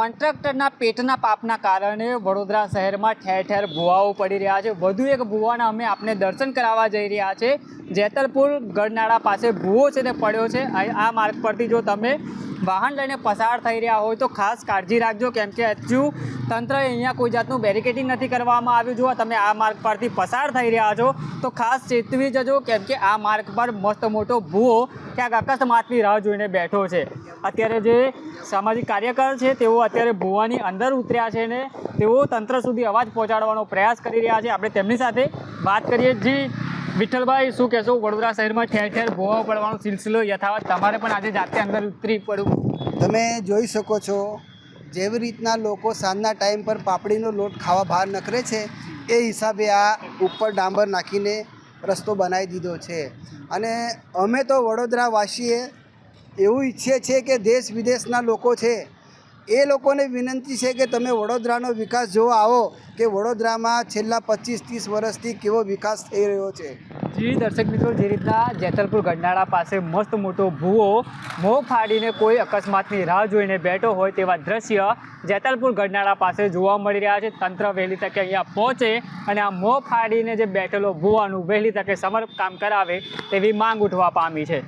કોન્ટ્રાક્ટરના પેટના પાપના કારણે વડોદરા શહેરમાં ઠેર ઠેર ભૂવાઓ પડી રહ્યા છે. વધુ એક ભૂવાના અમે આપને દર્શન કરાવવા જઈ રહ્યા છે. જેતલપુર ગરનાળા પાસે ભૂવો છે તે પડ્યો છે. આ માર્ગ પરથી જો તમે વાહન લઈને પસાર થઈ રહ્યા હોય તો ખાસ કાળજી રાખજો, કેમ કે હજુ તંત્ર અહીંયા કોઈ જાતનું બેરિકેડિંગ નથી કરવામાં આવ્યું. જો તમે આ માર્ગ પરથી પસાર થઈ રહ્યા છો તો ખાસ ચેતવી જજો, કેમ કે આ માર્ગ પર મસ્ત મોટો ભૂવો ક્યાંક અકસ્માતની રાહ જોઈને બેઠો છે. અત્યારે જે સામાજિક કાર્યકર છે, તેઓ અત્યારે ભૂવાની અંદર ઉતર્યા છે ને તેઓ તંત્ર સુધી અવાજ પહોંચાડવાનો પ્રયાસ કરી રહ્યા છે. આપણે તેમની સાથે વાત કરીએ. જી. વિઠ્ઠલભાઈ, શું કહેશો? વડોદરા શહેરમાં ઠેર ઠેર ભોવા પડવાનો સિલસિલો યથાવત તમારે પણ આજે જાતે અંદર ઉતરી પડવું. તમે જોઈ શકો છો, જેવી રીતના લોકો સાંજના ટાઈમ પર પાપડીનો લોટ ખાવા બહાર નકરે છે, એ હિસાબે આ ઉપર ડાંબર નાખીને રસ્તો બનાવી દીધો છે. અને અમે તો વડોદરાવાસીએ એવું ઈચ્છીએ છીએ કે દેશ વિદેશના લોકો છે એ લોકોને વિનંતી છે કે તમે વડોદરાનો વિકાસ જોવા આવો કે વડોદરામાં છેલ્લા પચીસ, ત્રીસ વર્ષથી કેવો વિકાસ થઈ રહ્યો છે? જી, દર્શક મિત્રો, જે રીતના જેતલપુર ગઢનાળા પાસે મસ્ત મોટો ભૂવો, મોં ફાડીને કોઈ અકસ્માતની રાહ જોઈને બેઠો હોય તેવા દ્રશ્ય જેતલપુર ગઢનાળા પાસે જોવા મળી રહ્યા છે. તંત્ર વહેલી તકે અહીંયા પહોંચે અને આ મોં ફાડીને જે બેઠેલો ભૂવાનું વહેલી તકે સમરકામ કરાવે તેવી માંગ ઉઠવા પામી છે.